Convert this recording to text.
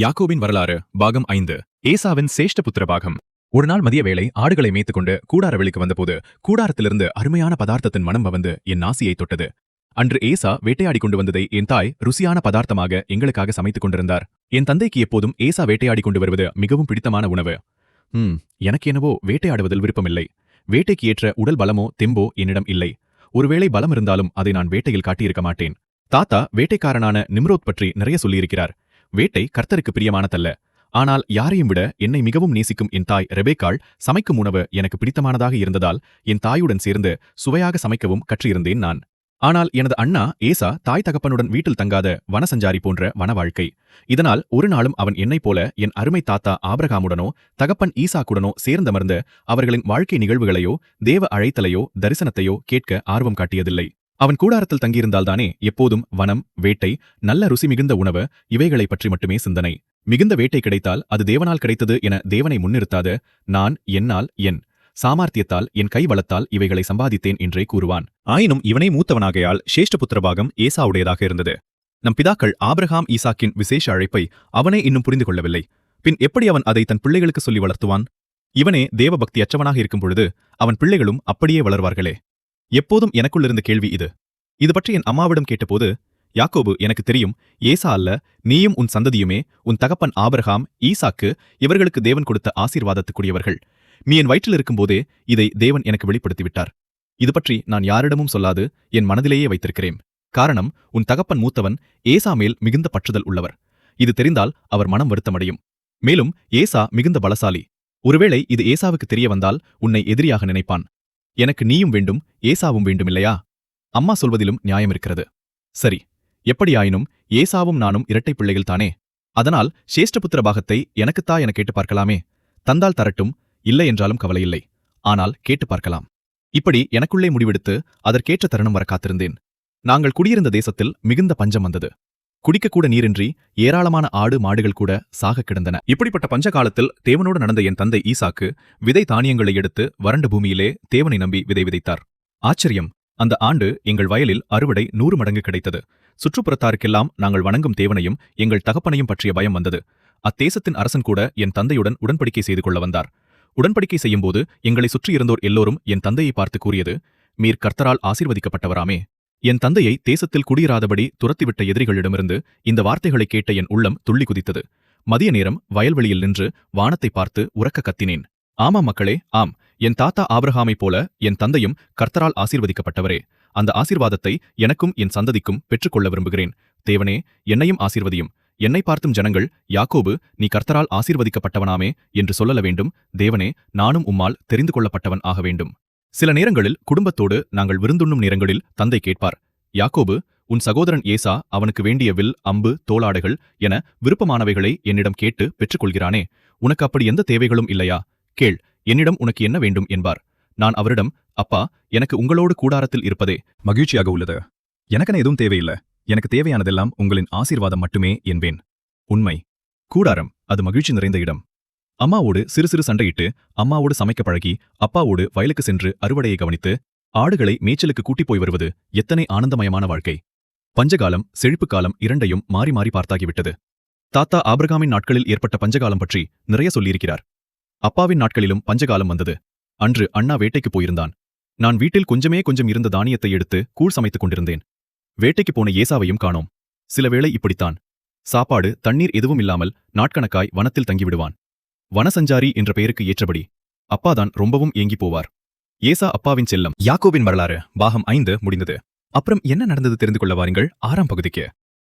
யாக்கோபின் வரலாறு பாகம் ஐந்து ஏசாவின் சேஷ்ட புத்திர பாகம் ஒரு நாள் மதிய வேளை ஆடுகளை மேய்த்துக்கொண்டு கூடார வெளிக்கு வந்தபோது கூடாரத்திலிருந்து அருமையான பதார்த்தத்தின் மனம் வந்து என் நாசியை தொட்டது. அன்று ஏசா வேட்டையாடி கொண்டு வந்ததை என் தாய் ருசியான பதார்த்தமாக எங்களுக்காக சமைத்துக் கொண்டிருந்தார். என் தந்தைக்கு எப்போதும் ஏசா வேட்டையாடி கொண்டு வருவது மிகவும் பிடித்தமான உணவு. ம் எனக்கு என்னவோ வேட்டையாடுவதில் விருப்பமில்லை. வேட்டைக்கு ஏற்ற உடல் பலமோ தெம்போ என்னிடம் இல்லை. ஒருவேளை பலம் இருந்தாலும் அதை நான் வேட்டையில் காட்டியிருக்க மாட்டேன். தாத்தா வேட்டைக்காரனான நிம்ரோத் பற்றி நிறைய சொல்லியிருக்கிறார். வேட்டை கர்த்தருக்கு பிரியமானதல்ல. ஆனால் யாரையும் விட என்னை மிகவும் நேசிக்கும் என் தாய் ரெபேக்காள் சமைக்கும் உணவு எனக்கு பிடித்தமானதாக இருந்ததால் என் தாயுடன் சேர்ந்து சுவையாக சமைக்கவும் கற்றிருந்தேன் நான். ஆனால் எனது அண்ணா ஏசா தாய் தகப்பனுடன் வீட்டில் தங்காத வனசஞ்சாரி போன்ற வன வாழ்க்கை. இதனால் ஒரு நாளும் அவன் என்னைப் போல என் அருமை தாத்தா ஆபிரகாமுடனோ தகப்பன் ஈசாக்குடனோ சேர்ந்தமர்ந்து அவர்களின் வாழ்க்கை நிகழ்வுகளையோ தேவ அழைத்தலையோ தரிசனத்தையோ கேட்க ஆர்வம் காட்டியதில்லை. அவன் கூடாரத்தில் தங்கியிருந்தால்தானே எப்போதும் வனம் வேட்டை நல்ல ருசி மிகுந்த உணவு இவைகளைப் பற்றி மட்டுமே சிந்தனை. மிகுந்த வேட்டை கிடைத்தால் அது தேவனால் கிடைத்தது என தேவனை முன்னிறுத்தாத. நான் என்னால் என் சாமார்த்தியத்தால் என் கை வளத்தால் இவைகளை சம்பாதித்தேன் என்றே கூறுவான். ஆயினும் இவனே மூத்தவனாகையால் சேஷ்டபுத்திரபாகம் ஏசாவுடையதாக இருந்தது. நம் பிதாக்கள் ஆபிரகாம் ஈசாக்கின் விசேஷ அழைப்பை அவனே இன்னும் புரிந்து கொள்ளவில்லை பின் எப்படி அவன் அதை தன் பிள்ளைகளுக்கு சொல்லி வளர்த்துவான்? இவனே தேவபக்தி அச்சவனாக இருக்கும் பொழுது அவன் பிள்ளைகளும் அப்படியே வளர்வார்களே. எப்போதும் எனக்குள்ளிருந்த கேள்வி இது. இது பற்றி என் அம்மாவிடம் கேட்டபோது யாக்கோபு எனக்கு தெரியும் ஏசா அல்ல நீயும் உன் சந்ததியுமே உன் தகப்பன் ஆபரஹாம் ஈசாக்கு இவர்களுக்கு தேவன் கொடுத்த ஆசீர்வாதத்துக்குரியவர்கள். நீ என் வயிற்றில் இருக்கும்போதே இதை தேவன் எனக்கு வெளிப்படுத்திவிட்டார். இது பற்றி நான் யாரிடமும் சொல்லாது என் மனதிலேயே வைத்திருக்கிறேன். காரணம் உன் தகப்பன் மூத்தவன் ஏசா மேல் மிகுந்த பற்றுதல் உள்ளவர். இது தெரிந்தால் அவர் மனம் வருத்தமடையும். மேலும் ஏசா மிகுந்த பலசாலி. ஒருவேளை இது ஏசாவுக்கு தெரிய வந்தால் உன்னை எதிரியாக நினைப்பான். எனக்கு நீயும் வேண்டும் ஏசாவும் வேண்டும் இல்லையா அம்மா சொல்வதிலும் நியாயம் இருக்கிறது. சரி எப்படியாயினும் ஏசாவும் நானும் இரட்டை பிள்ளைகள் தானே? அதனால் சேஷ்டபுத்திர பாகத்தை எனக்குத்தா என கேட்டு பார்க்கலாமே. தந்தால் தரட்டும் இல்லை என்றாலும் கவலையில்லை ஆனால் கேட்டு பார்க்கலாம். இப்படி எனக்குள்ளே முடிவெடுத்து அதற்கேற்ற தருணம் வர காத்திருந்தேன். நாங்கள் குடியிருந்த தேசத்தில் மிகுந்த பஞ்சம் வந்தது. குடிக்கக்கூட நீரின்றி ஏராளமான ஆடு மாடுகள் கூட சாக கிடந்தன. இப்படிப்பட்ட பஞ்ச காலத்தில் தேவனோடு நடந்த என் தந்தை ஈசாக்கு விதை தானியங்களை எடுத்து வறண்ட பூமியிலே தேவனை நம்பி விதை விதைத்தார். ஆச்சரியம். அந்த ஆண்டு எங்கள் வயலில் அறுவடை நூறு மடங்கு கிடைத்தது. சுற்றுப்புறத்தாருக்கெல்லாம் நாங்கள் வணங்கும் தேவனையும் எங்கள் தகப்பனையும் பற்றிய பயம் வந்தது. அத்தேசத்தின் அரசன் கூட என் தந்தையுடன் உடன்படிக்கை செய்து கொள்ள வந்தார். உடன்படிக்கை செய்யும்போது எங்களை சுற்றியிருந்தோர் எல்லோரும் என் தந்தையை பார்த்து கூறியது மீர் கர்த்தரால் ஆசீர்வதிக்கப்பட்டவராமே. என் தந்தையை தேசத்தில் குடியிராதபடி துரத்திவிட்ட எதிரிகளிடமிருந்து இந்த வார்த்தைகளை கேட்ட என் உள்ளம் துள்ளி குதித்தது. மதிய நேரம் வயல்வெளியில் நின்று வானத்தை பார்த்து உறக்க கத்தினேன். ஆமா மக்களே ஆம். என் தாத்தா ஆபிரஹாமைப் போல என் தந்தையும் கர்த்தரால் ஆசீர்வதிக்கப்பட்டவரே. அந்த ஆசீர்வாதத்தை எனக்கும் என் சந்ததிக்கும் பெற்றுக்கொள்ள விரும்புகிறேன். தேவனே என்னையும் ஆசீர்வதியும். என்னை பார்த்தும் ஜனங்கள் யாக்கோபு நீ கர்த்தரால் ஆசீர்வதிக்கப்பட்டவனாமே என்று சொல்லல வேண்டும். தேவனே நானும் உம்மால் தெரிந்து கொள்ளப்பட்டவன் ஆக வேண்டும். சில நேரங்களில் குடும்பத்தோடு நாங்கள் விருந்துண்ணும் நேரங்களில் தந்தை கேட்பார் யாக்கோபு உன் சகோதரன் ஏசா அவனுக்கு வேண்டிய வில் அம்பு தோளாடைகள் என விருப்பமானவைகளை என்னிடம் கேட்டு பெற்றுக்கொள்கிறானே உனக்கு அப்படி எந்த தேவைகளும் இல்லையா? கேள் என்னிடம் உனக்கு என்ன வேண்டும்? என்பார். நான் அவரிடம் அப்பா எனக்கு உங்களோடு கூடாரத்தில் இருப்பதே. மகிழ்ச்சியாக உள்ளது. எனக்கென எதுவும் தேவையில்லை. எனக்கு தேவையானதெல்லாம் உங்களின் ஆசீர்வாதம் மட்டுமே என்பேன். உண்மை. கூடாரம் அது மகிழ்ச்சி நிறைந்த இடம். அம்மாவோடு சிறு சிறு சண்டையிட்டு அம்மாவோடு சமைக்க பழகி அப்பாவோடு வயலுக்கு சென்று அறுவடையை கவனித்து ஆடுகளை மேய்ச்சலுக்கு கூட்டிப் போய் வருவது எத்தனை ஆனந்தமயமான வாழ்க்கை. பஞ்சகாலம் செழிப்பு காலம் இரண்டையும் மாறி மாறி பார்த்தாகிவிட்டது. தாத்தா ஆபிரகாமின் நாட்களில் ஏற்பட்ட பஞ்சகாலம் பற்றி நிறைய சொல்லியிருக்கிறார். அப்பாவின் நாட்களிலும் பஞ்சகாலம் வந்தது. அன்று அண்ணா வேட்டைக்கு போயிருந்தான். நான் வீட்டில் கொஞ்சமே கொஞ்சம் இருந்த தானியத்தை எடுத்து கூழ் சமைத்துக் கொண்டிருந்தேன். வேட்டைக்கு போன ஏசாவையும் காணோம். சில வேளை இப்படித்தான். சாப்பாடு தண்ணீர் எதுவும் இல்லாமல் நாட்கணக்காய் வனத்தில் தங்கிவிடுவான். வனசஞ்சாரி என்ற பெயருக்கு ஏற்றபடி அப்பாதான் ரொம்பவும் ஏங்கி போவார். ஏசா அப்பாவின் செல்லம். யாக்கோவின் வரலாறு பாகம் ஐந்து முடிந்தது. அப்புறம் என்ன நடந்தது தெரிந்து கொள்ள வாருங்கள். ஆறாம் பகுதிக்கு.